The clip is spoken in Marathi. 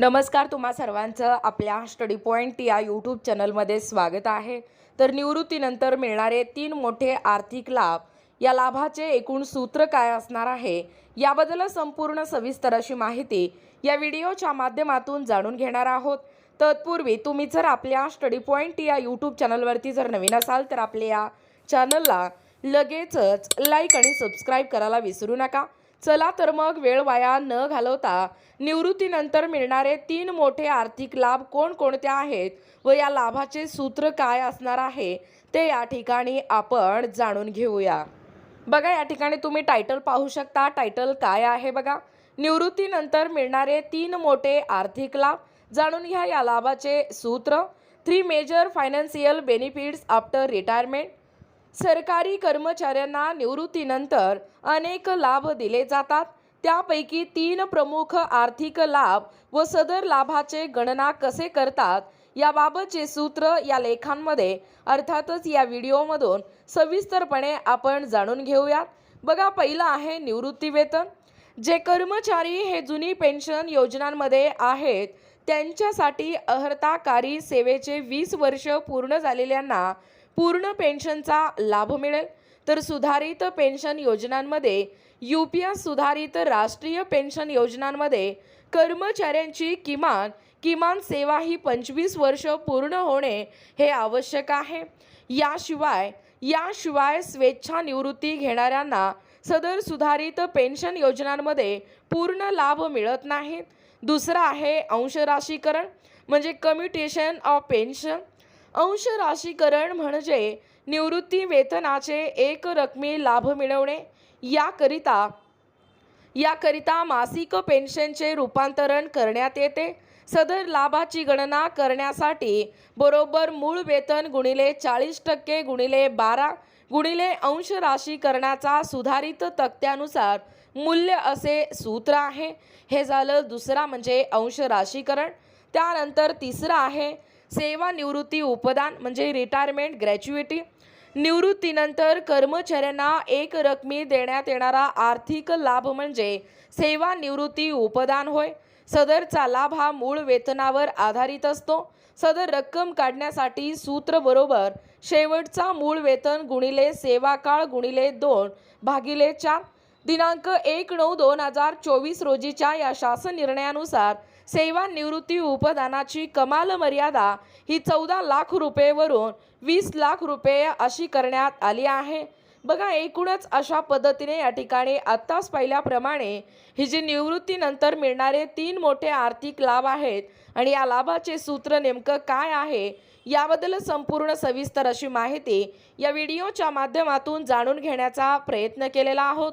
नमस्कार तुम्हा सर्वांचं आपल्या स्टडी पॉईंट या यूट्यूब चॅनलमध्ये स्वागत आहे. तर निवृत्तीनंतर मिळणारे तीन मोठे आर्थिक लाभ या लाभाचे एकूण सूत्र काय असणार आहे याबद्दल संपूर्ण सविस्तर अशी माहिती या व्हिडिओच्या माध्यमातून जाणून घेणार आहोत. तत्पूर्वी तुम्ही जर आपल्या स्टडी पॉईंट या यूट्यूब चॅनलवरती जर नवीन असाल तर आपल्या या चॅनलला लगेचच लाईक आणि सबस्क्राईब करायला विसरू नका. चला तर मग वेळ वाया न घालवता निवृत्तीनंतर मिळणारे तीन मोठे आर्थिक लाभ कोणकोणते आहेत व या लाभाचे सूत्र काय असणार आहे ते या ठिकाणी आपण जाणून घेऊया. बघा या ठिकाणी तुम्ही टायटल पाहू शकता. टायटल काय आहे बघा? निवृत्तीनंतर मिळणारे तीन मोठे आर्थिक लाभ. जाणून घ्या या लाभाचे सूत्र. Three major financial benefits after retirement सरकारी कर्मचाऱ्यांना निवृत्तीनंतर अनेक लाभ दिले जातात. त्यापैकी तीन प्रमुख आर्थिक लाभ व सदर लाभाचे गणना कसे करतात याबाबतचे सूत्र या लेखांमध्ये अर्थातच या व्हिडिओमधून सविस्तरपणे आपण जाणून घेऊयात. बघा पहिलं आहे निवृत्तीवेतन जे कर्मचारी हे जुनी पेन्शन योजनांमध्ये आहेत त्यांच्यासाठी अर्हताकारी सेवेचे वीस वर्ष पूर्ण झालेल्यांना पूर्ण पेन्शनचा लाभ मिळेल. तर सुधारित पेन्शन योजनांमध्ये यू पी एस सुधारित राष्ट्रीय पेन्शन योजनांमध्ये कर्मचाऱ्यांची किमान किमान सेवा ही पंचवीस वर्ष पूर्ण होणे हे आवश्यक आहे. याशिवाय याशिवाय स्वेच्छानिवृत्ती घेणाऱ्यांना सदर सुधारित पेन्शन योजनांमध्ये पूर्ण लाभ मिळत नाहीत. दुसरं आहे अंशराशीकरण म्हणजे कम्युटेशन ऑफ पेन्शन अंश राशीकरण म्हणजे निवृत्ती वेतनाचे एक रकमी लाभ मिळवणे. याकरिता याकरिता मासिक पेन्शनचे रूपांतरण करण्यात येते. सदर लाभाची गणना करण्यासाठी बरोबर मूळ वेतन गुणिले चाळीस टक्के गुणिले बारा गुणिले अंश राशीकरणाचा सुधारित तक्त्यानुसार मूल्य असे सूत्र आहे. हे झालं दुसरा म्हणजे अंश राशीकरण त्यानंतर तिसरं आहे सेवानिवृत्ती उपदान म्हणजे रिटायरमेंट ग्रॅच्युएटी निवृत्तीनंतर कर्मचाऱ्यांना एक रकमी देण्यात येणारा आर्थिक लाभ म्हणजे सेवानिवृत्ती उपदान होय. सदरचा लाभ हा मूळ वेतनावर आधारित असतो. सदर रक्कम काढण्यासाठी सूत्र बरोबर शेवटचा मूळ वेतन गुणिले सेवा काळ गुणिले दोन भागिले चार. दिनांक एक नऊ दोन हजार चोवीस रोजीच्या या शासन निर्णयानुसार सेवानिवृत्ती उपदानाची कमाल मर्यादा ही चौदा लाख रुपयेवरून वीस लाख रुपये अशी करण्यात आली आहे. बघा एकूणच अशा पद्धतीने या ठिकाणी आत्ताच पाहिल्याप्रमाणे ही जी निवृत्तीनंतर मिळणारे तीन मोठे आर्थिक लाभ आहेत आणि या लाभाचे सूत्र नेमकं काय आहे याबद्दल संपूर्ण सविस्तर अशी माहिती या व्हिडिओच्या माध्यमातून जाणून घेण्याचा प्रयत्न केलेला आहोत.